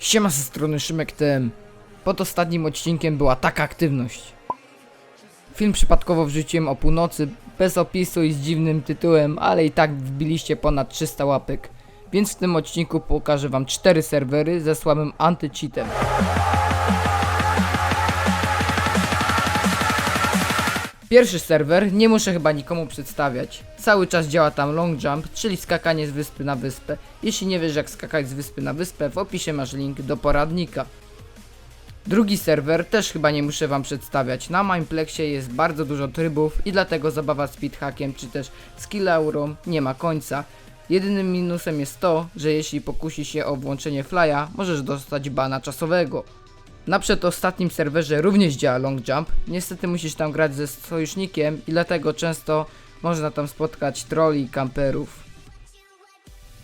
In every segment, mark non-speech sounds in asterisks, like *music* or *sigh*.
Siema ze strony Szymek TM. Pod ostatnim odcinkiem była taka aktywność. Film przypadkowo wrzuciłem o północy, bez opisu i z dziwnym tytułem, ale i tak wbiliście ponad 300 łapek. Więc w tym odcinku pokażę wam 4 serwery ze słabym anty-cheatem. Pierwszy serwer, nie muszę chyba nikomu przedstawiać. Cały czas działa tam long jump, czyli skakanie z wyspy na wyspę. Jeśli nie wiesz jak skakać z wyspy na wyspę, w opisie masz link do poradnika. Drugi serwer też chyba nie muszę wam przedstawiać. Na Mineplexie jest bardzo dużo trybów i dlatego zabawa speedhackiem czy też skill euro nie ma końca. Jedynym minusem jest to, że jeśli pokusi się o włączenie flya, możesz dostać bana czasowego. Na przedostatnim serwerze również działa long jump. Niestety musisz tam grać ze sojusznikiem i dlatego często można tam spotkać trolli i kamperów.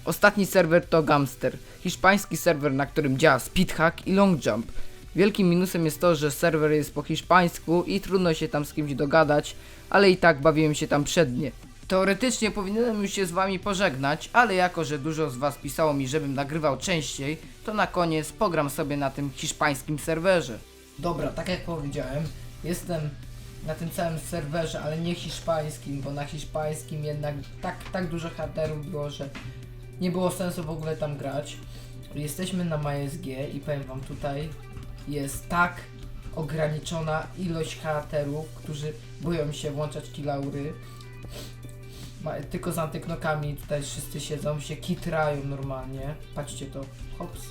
Ostatni serwer to Gamster, hiszpański serwer, na którym działa speedhack i long jump. Wielkim minusem jest to, że serwer jest po hiszpańsku i trudno się tam z kimś dogadać, ale i tak bawiłem się tam przednie. Teoretycznie powinienem już się z wami pożegnać, ale jako, że dużo z was pisało mi, żebym nagrywał częściej, to na koniec pogram sobie na tym hiszpańskim serwerze. Dobra, tak jak powiedziałem, jestem na tym całym serwerze, ale nie hiszpańskim, bo na hiszpańskim jednak tak, tak dużo haterów było, że nie było sensu w ogóle tam grać. Jesteśmy na MySG i powiem wam tutaj jest tak ograniczona ilość haterów, którzy boją się włączać kilaury. Ma, tylko z antyknokami tutaj wszyscy siedzą, się kitrają normalnie. Patrzcie to. Hops.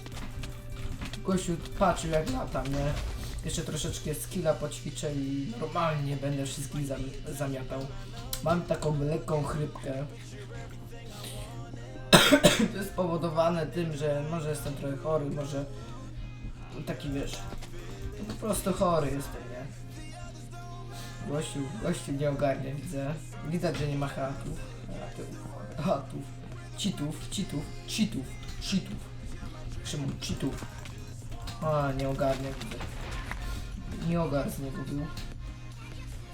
Gościu patrzył jak lata, nie? Jeszcze troszeczkę skilla poćwiczę i normalnie będę wszystkich zam zamiatał. Mam taką lekką chrypkę. *coughs* to jest spowodowane tym, że może jestem trochę chory, może taki wiesz, po prostu chory jestem, nie? Gościu, gościu nie ogarnia, widzę. Widać, że nie ma hatów. Hatów. Cheatów, cheatów, cheatów, cheatów. Szymon, cheatów. A, nie ogarnia, widzę. Nie ogar z był.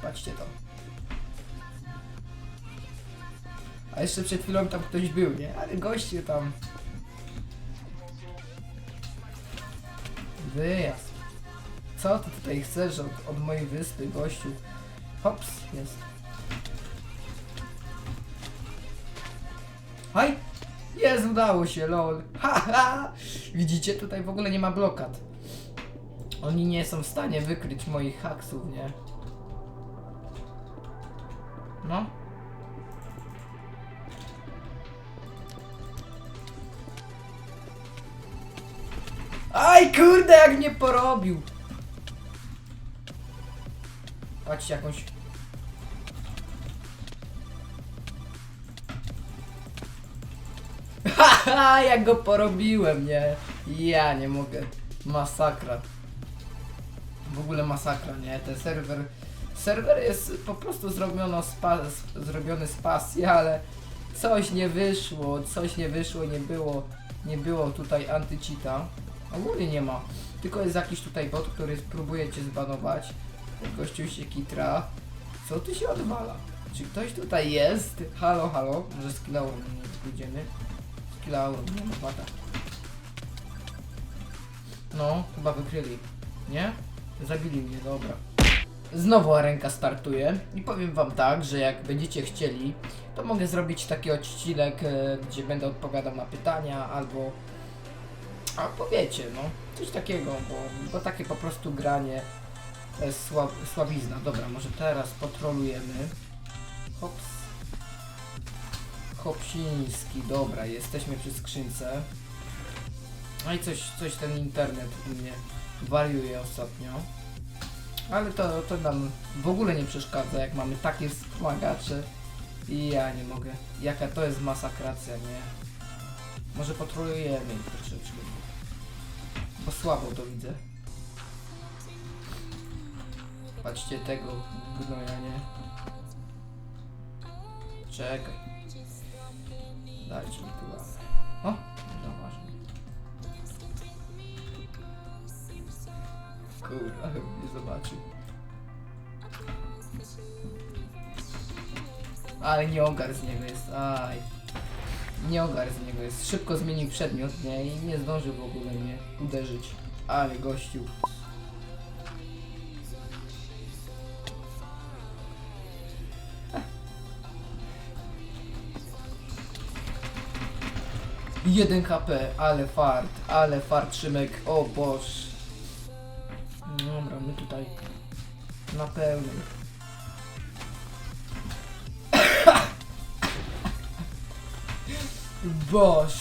Patrzcie to. A jeszcze przed chwilą tam ktoś był, nie? Ale gościu tam. Wyjazd. Co ty tutaj chcesz od, od mojej wyspy, gościu? Hops, jest. Haj! Jest, udało się, lol. *laughs* Ha, ha! Widzicie, tutaj w ogóle nie ma blokad. Oni nie są w stanie wykryć moich haksów, nie? No. Aj, kurde, jak mnie porobił! Patrzcie, jakąś... Haha, jak go porobiłem, nie? Ja nie mogę. Masakra. W ogóle masakra, nie? Ten serwer... Serwer jest po prostu zrobiono z, zrobiony z pasji, ale coś nie wyszło, coś nie wyszło, nie było, nie było tutaj antycita. Ogólnie nie ma. Tylko jest jakiś tutaj bot, który próbuje cię zbanować. Gościu się kitra. Co tu się odwala? Czy ktoś tutaj jest? Halo, halo. Może z Kilaurem nie pójdziemy. Z Kilaurem, nie ma bata. No, chyba wykryli. Nie? Zabili mnie, dobra. Znowu ręka startuje i powiem wam tak, że jak będziecie chcieli, to mogę zrobić taki odcinek, e, gdzie będę odpowiadał na pytania albo a powiecie, no, coś takiego, bo, bo takie po prostu granie jest słab, słabizna. Dobra, może teraz potrolujemy. Hops. Hopsiński, dobra, jesteśmy przy skrzynce. No i coś, coś ten internet u mnie wariuje ostatnio. Ale to, to nam w ogóle nie przeszkadza, jak mamy takie wspomagacze. I ja nie mogę. Jaka to jest masakracja, nie? Może potrolujemy troszeczkę. Bo słabo to widzę. Patrzcie tego gnoja, nie? Czekaj. Dajcie mi tu łapę. O! Zauważmy. Kurwa, *laughs* nie zobaczył. Ale nie ogar z niego jest, aj. nie ogarł z niego jest. Szybko zmienił przedmiot, nie? I nie zdążył w ogóle mnie uderzyć. Ale gościu. Jeden HP, ale fart, ale fart Szymek, o boż. Dobra, my tutaj na pełnym. *coughs* Boż.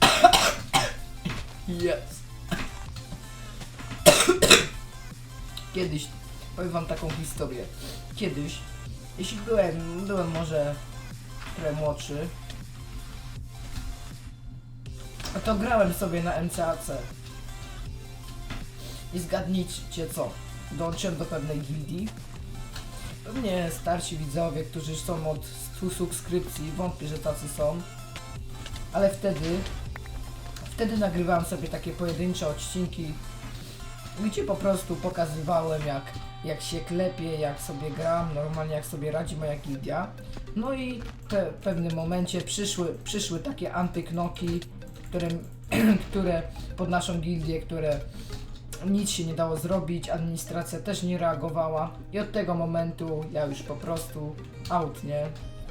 *coughs* Jest. *coughs* Kiedyś, powiem wam taką historię. Kiedyś, jeśli byłem, byłem może trochę młodszy, to grałem sobie na MCAC. I zgadnijcie co? Dołączyłem do pewnej gildii. Pewnie starsi widzowie, którzy są od 100 subskrypcji, wątpię, że tacy są. Ale wtedy, wtedy nagrywałem sobie takie pojedyncze odcinki, gdzie po prostu pokazywałem jak, jak się klepie, jak sobie gram, normalnie jak sobie radzi moja gildia. No i te, w pewnym momencie przyszły, przyszły takie antyknoki, które, *clears throat* które pod naszą gildię, które nic się nie dało zrobić, administracja też nie reagowała i od tego momentu ja już po prostu out, nie?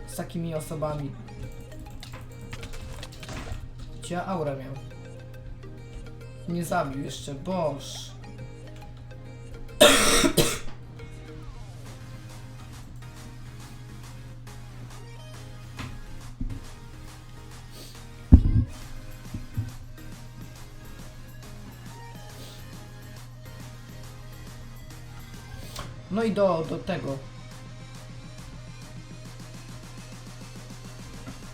Z takimi osobami. Gdzie ja aurę miał? Nie zabił jeszcze, boż. No i do, do tego.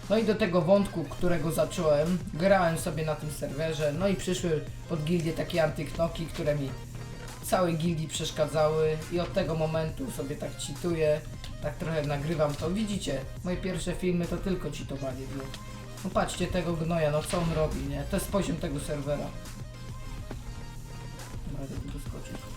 No i do tego wątku, którego zacząłem, grałem sobie na tym serwerze, no i przyszły pod gildię takie antyknoki, które mi całej gildii przeszkadzały i od tego momentu sobie tak cheatuję, tak trochę nagrywam to. Widzicie, moje pierwsze filmy to tylko cheatowanie było. No patrzcie tego gnoja, no co on robi, nie? To jest poziom tego serwera. Będę tu doskoczyć.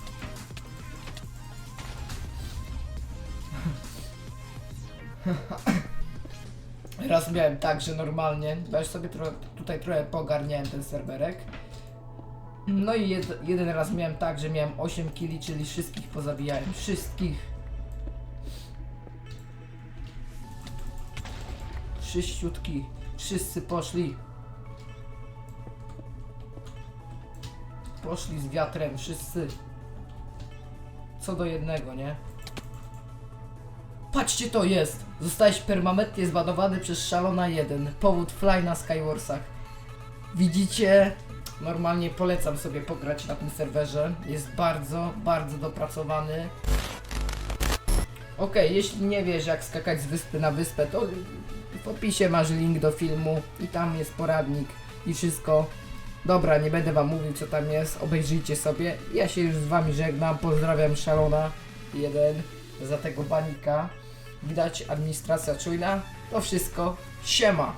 *laughs* Raz miałem tak, że normalnie, już sobie tutaj trochę pogarniałem ten serwerek. No i jed, jeden raz miałem tak, że miałem 8 kili, czyli wszystkich pozabijałem. Wszystkich. Sześciutki. Wszyscy poszli. Poszli z wiatrem, wszyscy. Co do jednego, nie? Patrzcie to jest! Zostałeś permanentnie zbanowany przez Szalona 1. Powód fly na Skywarsach. Widzicie? Normalnie polecam sobie pograć na tym serwerze. Jest bardzo, bardzo dopracowany. Okej, jeśli nie wiesz jak skakać z wyspy na wyspę, to w opisie masz link do filmu i tam jest poradnik i wszystko. Dobra, nie będę wam mówił co tam jest, obejrzyjcie sobie. Ja się już z wami żegnam, pozdrawiam Szalona 1 za tego banika. Widać administracja czujna. To wszystko. Siema!